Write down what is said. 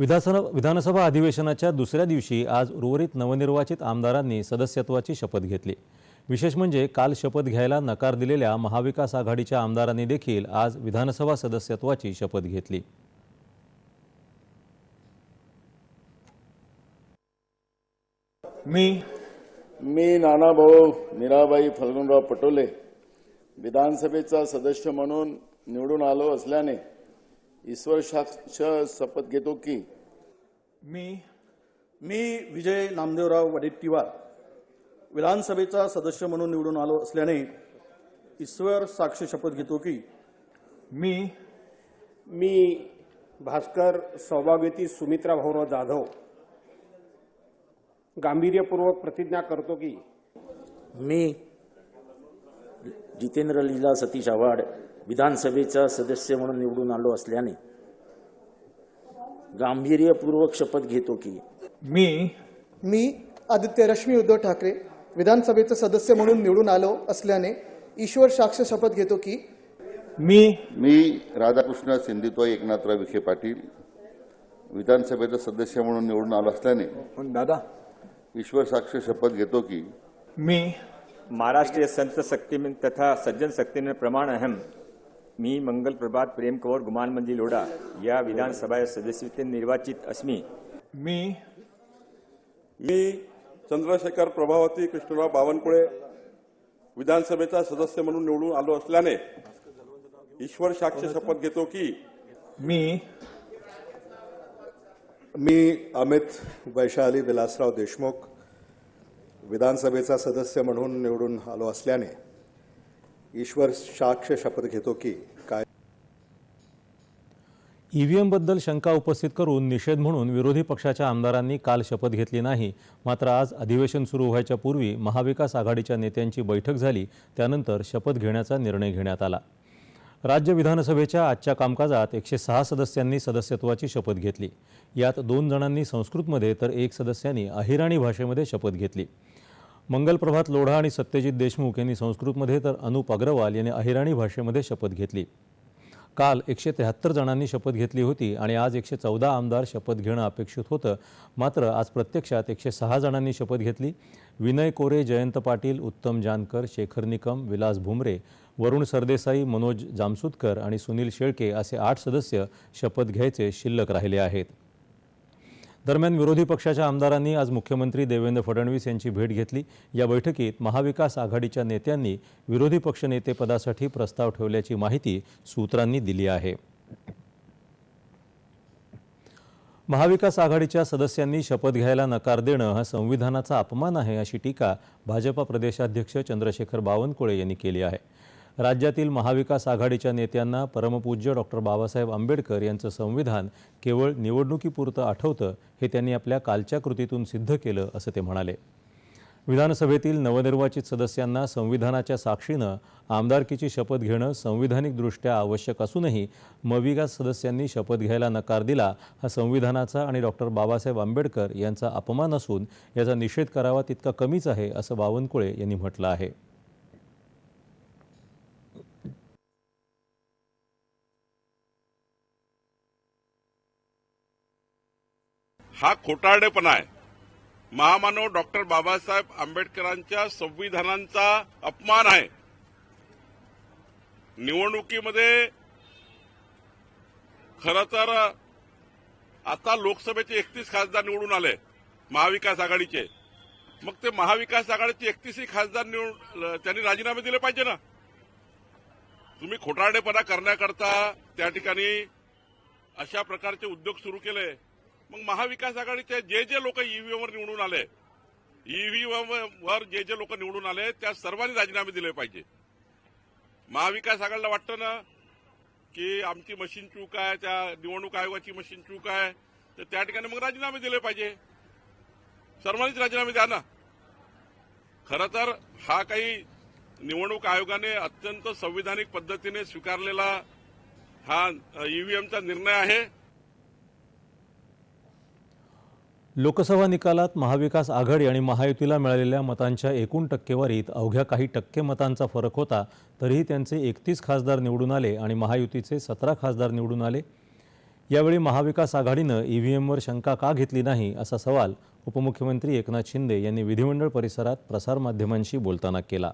विधानसभा विधानसभा अधिवेशनाच्या दुसऱ्या दिवशी आज उर्वरित नवनिर्वाचित आमदारांनी सदस्यत्वाची शपथ घेतली. विशेष म्हणजे काल शपथ घ्यायला नकार दिलेल्या महाविकास आघाडीच्या आमदारांनी देखील आज विधानसभा सदस्यत्वाची शपथ घेतली. मी मी नानाभाऊ मीराबाई फल्गुनराव पटोले विधानसभेचा सदस्य म्हणून निवडून आलो असल्याने ईश्वर साक्ष शपथ घेतो की? मी मी विजय नामदेवराव वडेट्टीवार विधानसभेचा सदस्य म्हणून निवडून आलो असल्याने ईश्वर साक्ष शपथ घेतो की? मी मी भास्कर सौभाग्यवती सुमित्रा भाऊराव जाधव गांभीर्यपूर्वक प्रतिज्ञा करतो की? मी जितेंद्र लीला सतीश आव्हाड विधानसभेचा सदस्य म्हणून निवडून आलो असल्याने गांभीर्यपूर्वक शपथ घेतो की मी मी आदित्य रश्मी उद्धव ठाकरे विधानसभेचे सदस्य म्हणून निवडून आलो असल्याने ईश्वर साक्ष शपथ घेतो की मी मी राधाकृष्ण सिंधुत्व एकनाथराव विखे पाटील विधानसभेचा सदस्य म्हणून निवडून आलो असल्याने दादा ईश्वर साक्ष शपथ घेतो की मी महाराष्ट्रीय संत शक्ति में तथा सज्जन शक्ति में प्रमाण अहम मी मंगल प्रभात प्रेम कंवर गुमान मंजी लोढा या विधानसभा सदस्य निर्वाचित अस्मि. मी मी चंद्रशेखर प्रभावती कृष्णराव बावनकुळे विधानसभेचा सदस्य म्हणून निवडून आलो असल्याने ईश्वर साक्ष शपथ घेतो की मी मी अमित वैशाली विलासराव देशमुख विधानसभेचा सदस्य म्हणून निवडून आलो असल्याने ईश्वर साक्ष शपथ घेतो की काय? ईव्हीएमबद्दल शंका उपस्थित करून निषेध म्हणून विरोधी पक्षाच्या आमदारांनी काल शपथ घेतली नाही. मात्र आज अधिवेशन सुरू व्हायच्या पूर्वी महाविकास आघाडीच्या नेत्यांची बैठक झाली. त्यानंतर शपथ घेण्याचा निर्णय घेण्यात आला. राज्य विधानसभेच्या आजच्या कामकाजात एकशे सहा सदस्यांनी सदस्यत्वाची शपथ घेतली. यात दोन जणांनी संस्कृतमध्ये तर एक सदस्यांनी अहिराणी भाषेमध्ये शपथ घेतली. मंगलप्रभात लोढा आणि सत्यजित देशमुख यांनी संस्कृतमध्ये तर अनुप अग्रवाल यांनी अहिराणी भाषेमध्ये शपथ घेतली. काल एकशे त्र्याहत्तर जणांनी शपथ घेतली होती आणि आज एकशे चौदा आमदार शपथ घेणं अपेक्षित होतं. मात्र आज प्रत्यक्षात एकशे सहा जणांनी शपथ घेतली. विनय कोरे जयंत पाटील उत्तम जानकर शेखर निकम विलास भुमरे वरुण सरदेसाई मनोज जामसुदकर आणि सुनील शेळके असे आठ सदस्य शपथ घ्यायचे शिल्लक राहिले आहेत. दरम्यान विरोधी पक्षाच्या आमदारांनी आज मुख्यमंत्री देवेंद्र फडणवीस यांची भेट घेतली. या बैठकीत महाविकास आघाडीच्या नेत्यांनी विरोधी पक्षनेतेपदासाठी प्रस्ताव ठेवल्याची माहिती सूत्रांनी दिली आहे. महाविकास आघाडीच्या सदस्यांनी शपथ घ्यायला नकार देणं हा संविधानाचा अपमान आहे अशी टीका भाजपा प्रदेशाध्यक्ष चंद्रशेखर बावनकुळे यांनी केली आहे. राज्यातील महाविकास आघाडीच्या नेत्यांना परमपूज्य डॉक्टर बाबासाहेब आंबेडकर यांचं संविधान केवळ निवडणुकीपुरतं आठवतं हे त्यांनी आपल्या कालच्या कृतीतून सिद्ध केलं असं ते म्हणाले. विधानसभेतील नवनिर्वाचित सदस्यांना संविधानाच्या साक्षीनं आमदारकीची शपथ घेणं संविधानिकदृष्ट्या आवश्यक असूनही मविकास सदस्यांनी शपथ घ्यायला नकार दिला हा संविधानाचा आणि डॉक्टर बाबासाहेब आंबेडकर यांचा अपमान असून याचा निषेध करावा तितका कमीच आहे असं बावनकुळे यांनी म्हटलं आहे. हा खोटारडेपणा आहे. महामानव डॉक्टर बाबासाहेब आंबेडकरांच्या संविधानांचा अपमान आहे. निवडणुकीमध्ये खरं तर आता लोकसभेचे एकतीस खासदार निवडून आले महाविकास आघाडीचे. मग ते महाविकास आघाडीचे एकतीसही खासदार निवडून त्यांनी राजीनामे दिले पाहिजे ना? तुम्ही खोटारडेपणा करण्याकरता त्या ठिकाणी अशा प्रकारचे उद्योग सुरू केले. मग महाविकास आघाडीचे जे जे लोक ईव्हीएमवर निवडून आले ईव्हीएम वर जे जे लोक निवडून आले त्या सर्वांनी राजीनामे दिले पाहिजे. महाविकास आघाडीला वाटतं ना की आमची मशीन चूक आहे त्या निवडणूक आयोगाची मशीन चूक आहे तर त्या ठिकाणी मग राजीनामे दिले पाहिजे. सर्वांनीच राजीनामे द्या ना. खरं तर हा काही निवडणूक आयोगाने अत्यंत संविधानिक पद्धतीने स्वीकारलेला हा ईव्हीएमचा निर्णय आहे. लोकसभा निकालात महाविकास आघाडी आणि महायुतीला मिळालेल्या मतांच्या एकूण टक्केवारीत अवघ्या काही टक्के मतांचा फरक होता तरीही त्यांचे एकतीस खासदार निवडून आले आणि महायुतीचे सतरा खासदार निवडून आले. यावेळी महाविकास आघाडीनं ई व्ही एमवर शंका का घेतली नाही असा सवाल उपमुख्यमंत्री एकनाथ शिंदे यांनी विधिमंडळ परिसरात प्रसारमाध्यमांशी बोलताना केला.